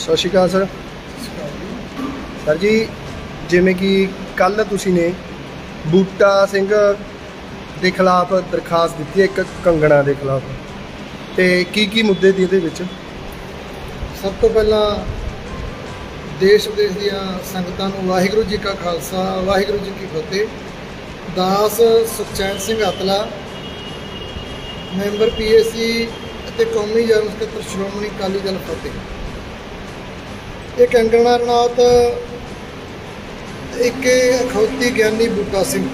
ਸਤਿ ਸ਼੍ਰੀ ਅਕਾਲ sir. Sir ਜੀ, ਜਿਵੇਂ ਕਿ ਕੱਲ ਤੁਸੀਂ ਨੇ ਬੂਟਾ ਸਿੰਘ ਦੇ ਖਿਲਾਫ ਦਰਖਾਸਤ ਦਿੱਤੀ ਹੈ, ਇੱਕ ਕੰਗਣਾ ਦੇ ਖਿਲਾਫ। ਤੇ ਕੀ ਕੀ ਮੁੱਦੇ ਦੀ ਇਹਦੇ ਵਿੱਚ? ਸਭ ਤੋਂ ਪਹਿਲਾਂ ਦੇਸ਼ ਵਿਦੇਸ਼ ਦੀਆਂ ਸੰਗਤਾਂ ਨੂੰ ਵਾਹਿਗੁਰੂ ਜੀ ਕਾ ਖਾਲਸਾ, ਵਾਹਿਗੁਰੂ ਜੀ ਕੀ ਫਤਿਹ। ਦਾਸ ਸੁਖਚੈਨ ਸਿੰਘ ਅਤਲਾ ਮੈਂਬਰ ਪੀਏਸੀ ਅਤੇ ਕੌਮੀ ਜਨ ਸਕੱਤਰ ਸ਼੍ਰੋਮਣੀ ਅਕਾਲੀ ਦਲ ਫਤਿਹ। ਇਹ ਕੰਗਣਾ ਰਣੌਤ, ਇੱਕ ਅਖੌਤੀ ਗਿਆਨੀ ਬੂਟਾ ਸਿੰਘ।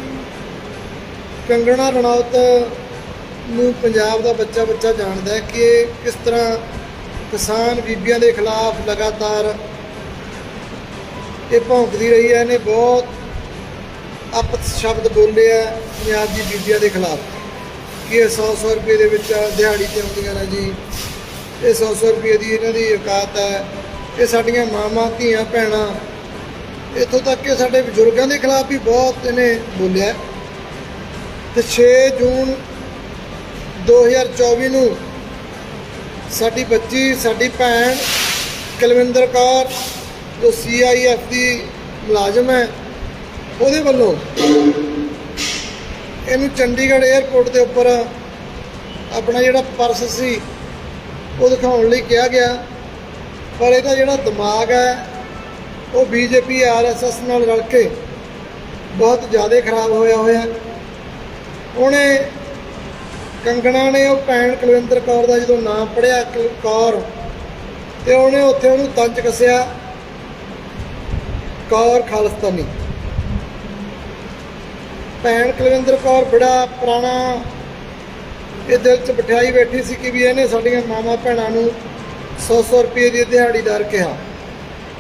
ਕੰਗਣਾ ਰਣੌਤ ਨੂੰ ਪੰਜਾਬ ਦਾ ਬੱਚਾ ਬੱਚਾ ਜਾਣਦਾ ਹੈ ਕਿ ਕਿਸ ਤਰ੍ਹਾਂ ਕਿਸਾਨ ਬੀਬੀਆਂ ਦੇ ਖਿਲਾਫ ਲਗਾਤਾਰ ਇਹ ਭੌਂਕਦੀ ਰਹੀ ਹੈ, ਇਹਨੇ ਬਹੁਤ ਅਪਤ ਸ਼ਬਦ ਬੋਲੇ ਆ ਪੰਜਾਬ ਦੀ ਬੀਬੀਆਂ ਦੇ ਖਿਲਾਫ ਕਿ ਇਹ 100-100 ਰੁਪਏ ਦੇ ਵਿੱਚ ਦਿਹਾੜੀ ਤੇ ਆਉਂਦੀਆਂ ਨੇ ਜੀ। ਇਹ 100-100 ਰੁਪਏ ਦੀ ਇਹਨਾਂ ਦੀ ਔਕਾਤ ਹੈ। ਇਹ ਸਾਡੀਆਂ ਮਾਵਾਂ, ਧੀਆਂ, ਭੈਣਾਂ, ਇੱਥੋਂ ਤੱਕ ਕਿ ਸਾਡੇ ਬਜ਼ੁਰਗਾਂ ਦੇ ਖਿਲਾਫ ਵੀ ਬਹੁਤ ਇਹਨੇ ਬੋਲਿਆ। ਤੇ 6 ਜੂਨ 2024 ਨੂੰ ਸਾਡੀ ਬੱਚੀ, ਸਾਡੀ ਭੈਣ ਕੁਲਵਿੰਦਰ ਕੌਰ, ਜੋ ਸੀਆਈਐਫ ਦੀ ਮੁਲਾਜ਼ਮ ਹੈ, ਉਹਦੇ ਵੱਲੋਂ ਇਹਨੂੰ ਚੰਡੀਗੜ੍ਹ 에ਅਰਪੋਰਟ ਦੇ ਉੱਪਰ ਆਪਣਾ ਜਿਹੜਾ ਪਰਸ ਸੀ, ਉਹ ਦਿਖਾਉਣ ਲਈ ਕਿਹਾ ਗਿਆ। ਪਰ ਇਹਦਾ ਜਿਹੜਾ ਦਿਮਾਗ ਹੈ, ਉਹ ਬੀਜੇਪੀ ਆਰਐਸਐਸ ਨਾਲ ਰਲ ਕੇ ਬਹੁਤ ਜ਼ਿਆਦਾ ਖਰਾਬ ਹੋਇਆ ਹੋਇਆ। ਉਹਨੇ ਕੰਗਣਾ ਨੇ ਉਹ ਭੈਣ ਕੁਲਵਿੰਦਰ ਕੌਰ ਦਾ ਜਦੋਂ ਨਾਮ ਪੜਿਆ ਕੌਰ, ਤੇ ਉਹਨੇ ਉੱਥੇ ਉਹਨੂੰ ਤੰਜ ਕੱਸਿਆ, ਕੌਰ ਖਾਲਸਤਾਨੀ। ਭੈਣ ਕੁਲਵਿੰਦਰ ਕੌਰ ਬੜਾ ਪੁਰਾਣਾ, ਇਹ ਦਿਲ 'ਚ ਬਿਠਾਈ ਬੈਠੀ ਸੀ ਕਿ ਵੀ ਇਹਨੇ ਸਾਡੀਆਂ ਮਾਵਾਂ ਭੈਣਾਂ ਨੂੰ 100-100 ਰੁਪਏ ਦੀ ਦਿਹਾੜੀਦਾਰ ਕਿਹਾ।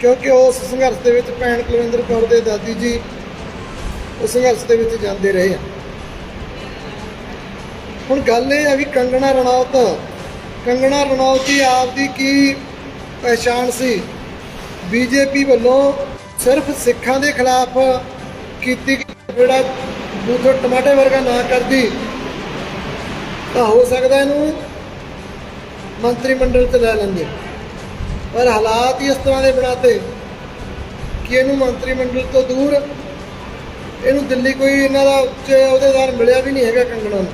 ਕਿਉਂਕਿ ਉਸ ਸੰਘਰਸ਼ ਦੇ ਵਿੱਚ ਭੈਣ ਕੁਲਵਿੰਦਰ ਕੌਰ ਦੇ ਦਾਦੀ ਜੀ ਉਸ ਸੰਘਰਸ਼ ਦੇ ਵਿੱਚ ਜਾਂਦੇ ਰਹੇ ਆ। ਹੁਣ ਗੱਲ ਇਹ ਆ ਵੀ ਕੰਗਣਾ ਰਣੌਤ ਕੰਗਣਾ ਰਣੌਤ ਦੀ ਆਪਦੀ ਕੀ ਪਛਾਣ ਸੀ? ਬੀਜੇਪੀ ਵੱਲੋਂ ਸਿਰਫ ਸਿੱਖਾਂ ਦੇ ਖਿਲਾਫ ਕੀਤੀ ਜਿਹੜਾ ਦੂਜੇ ਟਮਾਟੇ ਵਰਗਾ ਨਾ ਕਰਦੀ, ਤਾਂ ਹੋ ਸਕਦਾ ਇਹਨੂੰ ਮੰਤਰੀ ਮੰਡਲ 'ਚ ਲੈ ਲੈਂਦੇ। ਪਰ ਹਾਲਾਤ ਹੀ ਇਸ ਤਰ੍ਹਾਂ ਦੇ ਬਣਾਤੇ ਕਿ ਇਹਨੂੰ ਮੰਤਰੀ ਮੰਡਲ ਤੋਂ ਦੂਰ ਇਹਨੂੰ ਦਿੱਲੀ ਕੋਈ ਇਹਨਾਂ ਦਾ ਉੱਚ ਅਹੁਦੇਦਾਰ ਮਿਲਿਆ ਵੀ ਨਹੀਂ ਹੈਗਾ ਕੰਗਣਾ ਨੂੰ।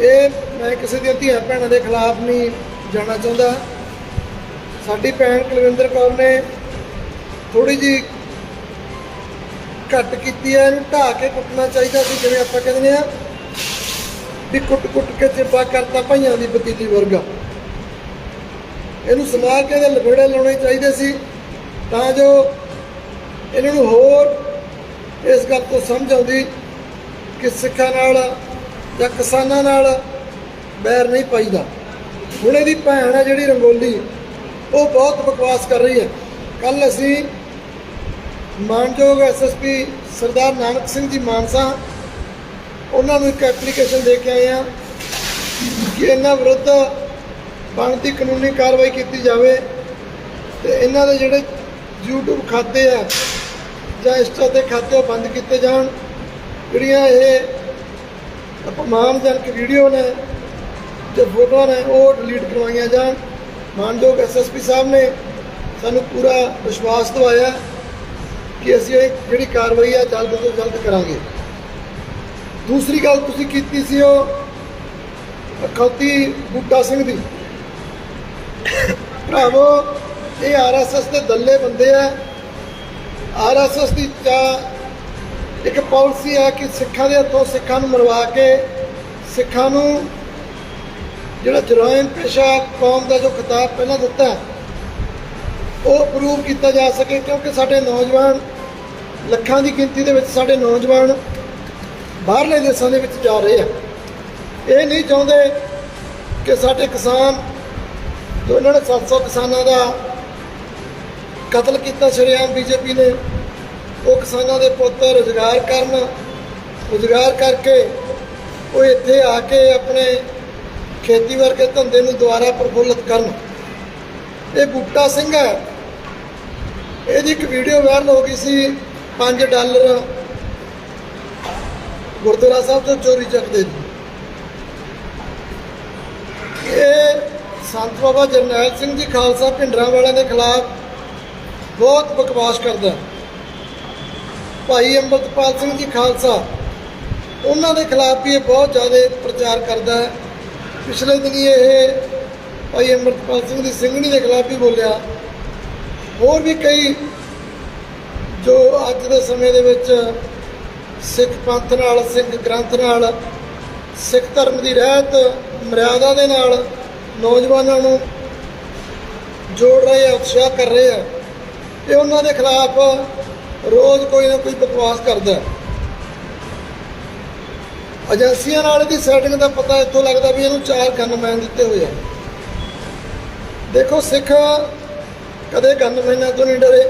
ਇਹ ਮੈਂ ਕਿਸੇ ਦੀਆਂ ਧੀਆਂ ਭੈਣਾਂ ਦੇ ਖਿਲਾਫ ਨਹੀਂ ਜਾਣਾ ਚਾਹੁੰਦਾ। ਸਾਡੀ ਭੈਣ ਕੁਲਵਿੰਦਰ ਕੌਰ ਨੇ ਥੋੜੀ ਜੀ ਘੱਟ ਕੀਤੀ ਹੈ। ਇਹਨੂੰ ਢਾਹ ਕੇ ਕੁੱਟਣਾ ਚਾਹੀਦਾ ਸੀ, ਜਿਵੇਂ ਆਪਾਂ ਕਹਿੰਦੇ ਆ ਵੀ ਕੁੱਟ-ਕੁੱਟ ਕੇ ਚਿੱਬਾ ਕਰਤਾ ਭਾਈਆਂ ਦੀ ਪਤੀਲੀ ਵਰਗਾ। ਇਹਨੂੰ ਸਮਾਜ ਕੇ ਦੇ ਲਪੇੜੇ ਲਾਉਣੇ ਚਾਹੀਦੇ ਸੀ, ਤਾਂ ਜੋ ਇਹਨਾਂ ਨੂੰ ਹੋਰ ਇਸ ਗੱਲ ਤੋਂ ਸਮਝ ਆਉਂਦੀ ਕਿ ਸਿੱਖਾਂ ਨਾਲ ਜਾਂ ਕਿਸਾਨਾਂ ਨਾਲ ਬੈਰ ਨਹੀਂ ਪਾਈਦਾ। ਹੁਣ ਇਹਦੀ ਭੈਣ ਹੈ ਜਿਹੜੀ ਰੰਗੋਲੀ, ਉਹ ਬਹੁਤ ਬਕਵਾਸ ਕਰ ਰਹੀ ਹੈ। ਕੱਲ ਅਸੀਂ ਮਾਨਯੋਗ ਐਸਐਸਪੀ ਸਰਦਾਰ ਨਾਨਕ ਸਿੰਘ ਜੀ ਮਾਨਸਾ ਉਹਨਾਂ ਨੂੰ ਇੱਕ ਐਪਲੀਕੇਸ਼ਨ ਦੇ ਕੇ ਆਏ ਆ ਕਿ ਇਹਨਾਂ ਵਿਰੁੱਧ ਬਣਦੀ ਕਾਨੂੰਨੀ ਕਾਰਵਾਈ ਕੀਤੀ ਜਾਵੇ ਤੇ ਇਹਨਾਂ ਦੇ ਜਿਹੜੇ YouTube ਖਾਤੇ ਆ ਜਾਂ ਇੰਸਟਾ ਤੇ ਖਾਤੇ ਉਹ ਬੰਦ ਕੀਤੇ ਜਾਣ। ਜਿਹੜੀਆਂ ਇਹ ਅਪਮਾਨਜਨਕ ਵੀਡੀਓ ਨੇ ਤੇ ਫੋਟੋਆਂ ਨੇ, ਉਹ ਡਿਲੀਟ ਕਰਵਾਈਆਂ ਜਾਣ। ਮਾਨਯੋਗ ਐਸਐਸਪੀ ਸਾਹਿਬ ਨੇ ਸਾਨੂੰ ਪੂਰਾ ਵਿਸ਼ਵਾਸ ਦਿਵਾਇਆ ਕਿ ਅਸੀਂ ਇਹ ਜਿਹੜੀ ਕਾਰਵਾਈ ਆ ਜਲਦ ਤੋਂ ਜਲਦ ਕਰਾਂਗੇ। ਦੂਸਰੀ ਗੱਲ ਤੁਸੀਂ ਕੀਤੀ ਸੀ ਉਹ ਅਖੌਤੀ ਬੂਟਾ ਸਿੰਘ ਦੀ। ਭਰਾਵੋ, ਇਹ ਆਰਐਸਐਸ ਦੇ ਦੱਲੇ ਬੰਦੇ ਆ। ਆਰਐਸਐਸ ਦੀ ਚਾ ਇੱਕ ਪਾਲਿਸੀ ਹੈ ਕਿ ਸਿੱਖਾਂ ਦੇ ਹੱਥੋਂ ਸਿੱਖਾਂ ਨੂੰ ਮਰਵਾ ਕੇ ਸਿੱਖਾਂ ਨੂੰ ਜਿਹੜਾ ਜਰਾਇਮ ਪੇਸ਼ਾ ਕੌਮ ਦਾ ਜੋ ਖਿਤਾਬ ਪਹਿਲਾਂ ਦਿੱਤਾ, ਉਹ ਪ੍ਰੂਵ ਕੀਤਾ ਜਾ ਸਕੇ ਕਿਉਂਕਿ ਸਾਡੇ ਨੌਜਵਾਨ ਲੱਖਾਂ ਦੀ ਗਿਣਤੀ ਦੇ ਵਿੱਚ ਸਾਡੇ ਨੌਜਵਾਨ ਬਾਹਰਲੇ ਦੇਸ਼ਾਂ ਦੇ ਵਿੱਚ ਜਾ ਰਹੇ ਆ। ਇਹ ਨਹੀਂ ਚਾਹੁੰਦੇ ਕਿ ਸਾਡੇ ਕਿਸਾਨ ਜੋ ਇਹਨਾਂ ਨੇ 700 ਕਿਸਾਨਾਂ ਦਾ ਕਤਲ ਕੀਤਾ ਸ਼ਰੇਆਮ ਬੀਜੇਪੀ ਨੇ। ਉਹ ਕਿਸਾਨਾਂ ਦੇ ਪੁੱਤ ਰੁਜ਼ਗਾਰ ਕਰਨ, ਰੁਜ਼ਗਾਰ ਕਰਕੇ ਉਹ ਇੱਥੇ ਆ ਕੇ ਆਪਣੇ ਖੇਤੀ ਵਰਗੇ ਧੰਦੇ ਨੂੰ ਦੁਬਾਰਾ ਪ੍ਰਫੁੱਲਤ ਕਰਨ। ਇਹ ਬੂਟਾ ਸਿੰਘ ਹੈ। ਇਹਦੀ ਇੱਕ ਵੀਡੀਓ ਵਾਇਰਲ ਹੋ ਗਈ ਸੀ 5 ਡਾਲਰ ਗੁਰਦੁਆਰਾ ਸਾਹਿਬ ਤੋਂ ਚੋਰੀ ਚੱਕਦੇ ਜੀ। ਇਹ ਸੰਤ ਬਾਬਾ ਜਰਨੈਲ ਸਿੰਘ ਜੀ ਖਾਲਸਾ ਭਿੰਡਰਾਂ ਵਾਲਿਆਂ ਦੇ ਖਿਲਾਫ ਬਹੁਤ ਬਕਵਾਸ ਕਰਦਾ ਭਾਈ ਅੰਮ੍ਰਿਤਪਾਲ ਸਿੰਘ ਜੀ ਖਾਲਸਾ, ਉਹਨਾਂ ਦੇ ਖਿਲਾਫ ਵੀ ਇਹ ਬਹੁਤ ਜ਼ਿਆਦਾ ਪ੍ਰਚਾਰ ਕਰਦਾ ਹੈ। ਪਿਛਲੇ ਦਿਨੀ ਇਹ ਭਾਈ ਅੰਮ੍ਰਿਤਪਾਲ ਸਿੰਘ ਦੀ ਸਿੰਘਣੀ ਦੇ ਖਿਲਾਫ ਵੀ ਬੋਲਿਆ। ਹੋਰ ਵੀ ਕਈ ਜੋ ਅੱਜ ਦੇ ਸਮੇਂ ਦੇ ਵਿੱਚ ਸਿੱਖ ਪੰਥ ਨਾਲ, ਸਿੱਖ ਗ੍ਰੰਥ ਨਾਲ, ਸਿੱਖ ਧਰਮ ਦੀ ਰਹਿਤ, ਮਰਿਆਦਾ ਦੇ ਨਾਲ ਨੌਜਵਾਨਾਂ ਨੂੰ ਜੋੜ ਰਹੇ ਆ, ਉਤਸ਼ਾਹ ਕਰ ਰਹੇ ਆ। ਇਹ ਉਹਨਾਂ ਦੇ ਖਿਲਾਫ ਰੋਜ਼ ਕੋਈ ਨਾ ਕੋਈ ਬਕਵਾਸ ਕਰਦਾ ਏਜੰਸੀਆਂ ਨਾਲ ਦੀ ਸੈਟਿੰਗ ਦਾ ਪਤਾ ਇੱਥੋਂ ਲੱਗਦਾ ਵੀ ਇਹਨੂੰ ਚਾਰ ਗਨਮੈਨ ਦਿੱਤੇ ਹੋਏ ਆ। ਦੇਖੋ ਸਿੱਖ ਕਦੇ ਗਨਮੈਨਾਂ ਤੋਂ ਨਹੀਂ ਡਰੇ।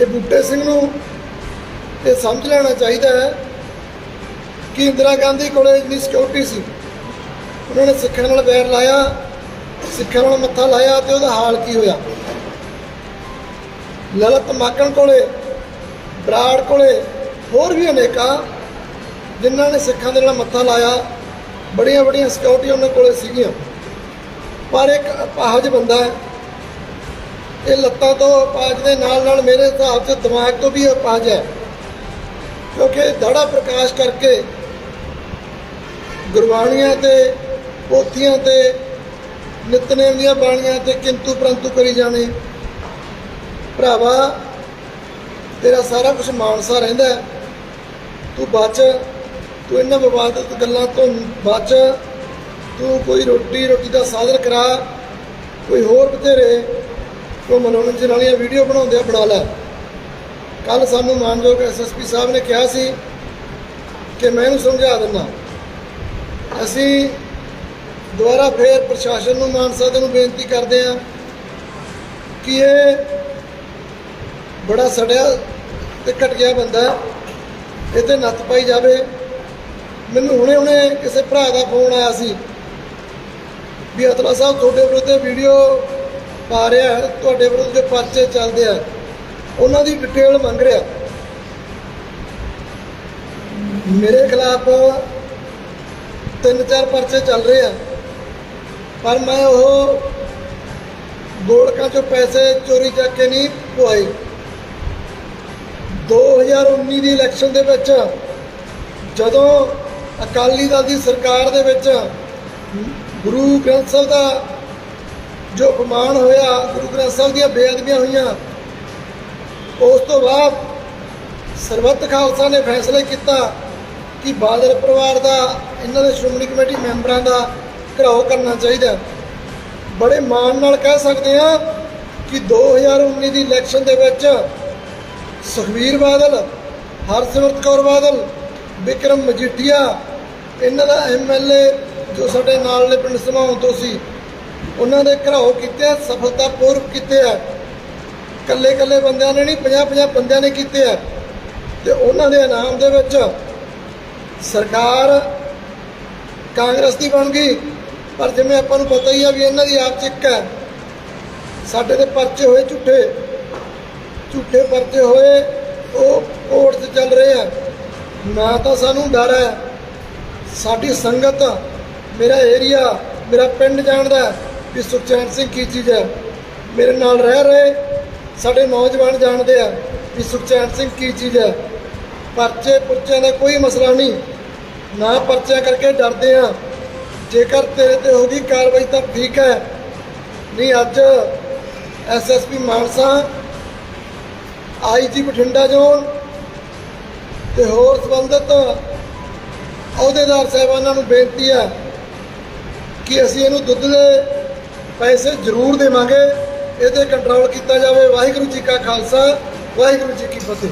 ਇਹ ਬੁੱਟੇ ਸਿੰਘ ਨੂੰ ਇਹ ਸਮਝ ਲੈਣਾ ਚਾਹੀਦਾ ਹੈ ਕਿ ਇੰਦਰਾ ਗਾਂਧੀ ਕੋਲ ਇੰਨੀ ਸਿਕਿਉਰਿਟੀ ਸੀ। ਉਹਨਾਂ ਨੇ ਸਿੱਖਾਂ ਨਾਲ ਵੈਰ ਲਾਇਆ ਸਿੱਖਾਂ ਨਾਲ ਮੱਥਾ ਲਾਇਆ ਤੇ ਉਹਦਾ ਹਾਲ ਕੀ ਹੋਇਆ? ਲਲਤ ਮਾਕਣ ਕੋਲੇ, ਬਰਾੜ ਕੋਲੇ ਹੋਰ ਵੀ ਅਨੇਕਾਂ ਜਿਨ੍ਹਾਂ ਨੇ ਸਿੱਖਾਂ ਦੇ ਨਾਲ ਮੱਥਾ ਲਾਇਆ, ਬੜੀਆਂ ਬੜੀਆਂ ਸਿਕਿਉਰਿਟੀ ਉਹਨਾਂ ਕੋਲੇ ਸੀਗੀਆਂ। ਪਰ ਇੱਕ ਅਪਾਹਜ ਬੰਦਾ ਹੈ, ਇਹ ਲੱਤਾਂ ਤੋਂ ਅਪਾਹਜ ਦੇ ਨਾਲ ਨਾਲ ਮੇਰੇ ਹਿਸਾਬ 'ਚ ਦਿਮਾਗ ਤੋਂ ਵੀ ਅਪਾਹਜ ਹੈ। ਕਿਉਂਕਿ ਦਾੜਾ ਪ੍ਰਕਾਸ਼ ਕਰਕੇ ਗੁਰਬਾਣੀਆਂ ਤੇ ਪੋਥੀਆਂ ਤੇ ਨਿਤਨੇਮ ਦੀਆਂ ਬਾਣੀਆਂ ਤੇ ਕਿੰਤੂ ਪ੍ਰੰਤੂ ਕਰੀ ਜਾਣੇ। ਭਰਾਵਾ, ਤੇਰਾ ਸਾਰਾ ਕੁਝ ਮਾਨਸਾ ਰਹਿੰਦਾ ਤੂੰ ਬਚ, ਤੂੰ ਇਹਨਾਂ ਵਿਵਾਦਤ ਗੱਲਾਂ ਤੋਂ ਬਚ। ਤੂੰ ਕੋਈ ਰੋਟੀ ਰੋਟੀ ਦਾ ਸਾਧਨ ਕਰਾ, ਕੋਈ ਹੋਰ ਬਥੇਰੇ। ਕੋਈ ਮਨੋਰੰਜਨ ਵਾਲੀਆਂ ਵੀਡੀਓ ਬਣਾਉਂਦੇ ਆ ਬਣਾ ਲੈ। ਕੱਲ ਸਾਨੂੰ ਮਾਨਯੋਗ ਐਸਐਸਪੀ ਸਾਹਿਬ ਨੇ ਕਿਹਾ ਸੀ ਕਿ ਮੈਂ ਇਹਨੂੰ ਸਮਝਾ ਦਿੰਦਾ। ਅਸੀਂ ਦੁਬਾਰਾ ਫੇਰ ਪ੍ਰਸ਼ਾਸਨ ਨੂੰ ਮਾਨਸਾ ਦੇ ਨੂੰ ਬੇਨਤੀ ਕਰਦੇ ਹਾਂ ਕਿ ਇਹ ਬੜਾ ਸੜਿਆ ਤੇ ਘਟਿਆ ਬੰਦਾ ਹੈ। ਇਹ ਤੇ ਨੱਥ ਪਾਈ ਜਾਵੇ। ਮੈਨੂੰ ਹੁਣੇ ਹੁਣੇ ਕਿਸੇ ਭਰਾ ਦਾ ਫੋਨ ਆਇਆ ਸੀ ਵੀ ਅਤਲਾ ਸਾਹਿਬ ਤੁਹਾਡੇ ਵਿਰੁੱਧ ਵੀਡੀਓ ਪਾ ਰਿਹਾ ਹੈ, ਤੁਹਾਡੇ ਵਿਰੁੱਧ ਦੇ ਪਰਚੇ ਚੱਲਦੇ ਆ। ਉਹਨਾਂ ਦੀ ਡਿਟੇਲ ਮੰਗ ਰਿਹਾ। ਮੇਰੇ ਖਿਲਾਫ ਤਿੰਨ ਚਾਰ ਪਰਚੇ ਚੱਲ ਰਹੇ ਆ। ਪਰ ਮੈਂ ਉਹ ਗੋਲਕਾਂ ਚੋਂ ਪੈਸੇ ਚੋਰੀ ਚੱਕ ਕੇ ਨਹੀਂ ਪਵਾਏ 2019 ਦੀ ਇਲੈਕਸ਼ਨ ਦੇ ਵਿੱਚ ਜਦੋਂ ਅਕਾਲੀ ਦਲ ਦੀ ਸਰਕਾਰ ਦੇ ਵਿੱਚ ਗੁਰੂ ਗ੍ਰੰਥ ਸਾਹਿਬ ਦਾ ਜੋ ਅਪਮਾਨ ਹੋਇਆ, ਗੁਰੂ ਗ੍ਰੰਥ ਸਾਹਿਬ ਦੀਆਂ ਬੇਅਦਬੀਆਂ ਹੋਈਆਂ ਉਸ ਤੋਂ ਬਾਅਦ ਸਰਬੱਤ ਖਾਲਸਾ ਨੇ ਫੈਸਲਾ ਕੀਤਾ ਕਿ ਬਾਦਲ ਪਰਿਵਾਰ ਦਾ, ਇਹਨਾਂ ਦੇ ਸ਼੍ਰੋਮਣੀ ਕਮੇਟੀ ਮੈਂਬਰਾਂ ਦਾ ਘਰਾਓ ਕਰਨਾ ਚਾਹੀਦਾ ਬੜੇ ਮਾਣ ਨਾਲ ਕਹਿ ਸਕਦੇ ਹਾਂ ਕਿ 2019 ਦੀ ਇਲੈਕਸ਼ਨ ਦੇ ਵਿੱਚ ਸੁਖਵੀਰ ਬਾਦਲ, ਹਰਸਿਮਰਤ ਕੌਰ ਬਾਦਲ, ਵਿਕਰਮ ਮਜੀਠੀਆ, ਇਹਨਾਂ ਦਾ ਐਮਐਲਏ ਜੋ ਸਾਡੇ ਨਾਲਲੇ ਪਿੰਡ ਸਮਾਉਂ ਤੋਂ ਸੀ, ਉਹਨਾਂ ਦੇ ਘਰਾਓ ਕੀਤੇ ਆ, ਸਫਲਤਾਪੂਰਵਕ ਕੀਤੇ ਆ। ਕੱਲੇ ਕੱਲੇ ਬੰਦਿਆਂ ਨੇ ਨਹੀਂ 50 50 ਬੰਦਿਆਂ ਨੇ ਕੀਤੇ ਆ। ਤੇ ਉਹਨਾਂ ਦੇ ਇਨਾਮ ਦੇ ਵਿੱਚ ਸਰਕਾਰ ਕਾਂਗਰਸ ਦੀ ਬਣ ਗਈ। ਪਰ ਜਿਵੇਂ ਆਪਾਂ ਨੂੰ ਪਤਾ ਹੀ ਆ ਵੀ ਇਹਨਾਂ ਦੀ ਆਪ ਚਿੱਕ ਹੈ। ਸਾਡੇ ਦੇ ਪਰਚੇ ਹੋਏ ਝੂਠੇ। ਝੂਠੇ ਪਰਚੇ ਹੋਏ, ਉਹ ਕੋਰਟ 'ਚ ਚੱਲ ਰਹੇ ਆ। ਨਾ ਤਾਂ ਸਾਨੂੰ ਡਰ ਹੈ। ਸਾਡੀ ਸੰਗਤ, ਮੇਰਾ ਏਰੀਆ, ਮੇਰਾ ਪਿੰਡ ਜਾਣਦਾ ਵੀ ਸੁਖਚੈਨ ਸਿੰਘ ਕੀ ਚੀਜ਼ ਹੈ। ਮੇਰੇ ਨਾਲ ਰਹਿ ਰਹੇ ਸਾਡੇ ਨੌਜਵਾਨ ਜਾਣਦੇ ਆ ਵੀ ਸੁਖਚੈਨ ਸਿੰਘ ਕੀ ਚੀਜ਼ ਹੈ ਪਰਚੇ ਪੁਰਚਿਆਂ ਦਾ ਕੋਈ ਮਸਲਾ ਨਹੀਂ। ਨਾ ਪਰਚਿਆਂ ਕਰਕੇ ਡਰਦੇ ਆ। ਜੇਕਰ ਤੇਰੇ ਤੇ ਹੋ ਕਾਰਵਾਈ ਤਾਂ ਠੀਕ ਹੈ। ਨਹੀਂ, ਅੱਜ SSP Mansa IG Bathinda zone ਤੇ ਹੋਰ ਸੰਬੰਧਿਤ ਅਹੁਦੇਦਾਰ ਸਾਹਿਬਾਨਾਂ ਨੂੰ ਬੇਨਤੀ ਹੈ ਕਿ ਅਸੀਂ ਇਹਨੂੰ ਦੁੱਧ ਦੇ ਪੈਸੇ ਜ਼ਰੂਰ ਦੇਵਾਂਗੇ। ਇਹਦੇ ਕੰਟਰੋਲ ਕੀਤਾ ਜਾਵੇ। ਵਾਹਿਗੁਰੂ ਜੀ ਕਾ ਖਾਲਸਾ ਵਾਹਿਗੁਰੂ ਜੀ ਕੀ ਫਤਿਹ।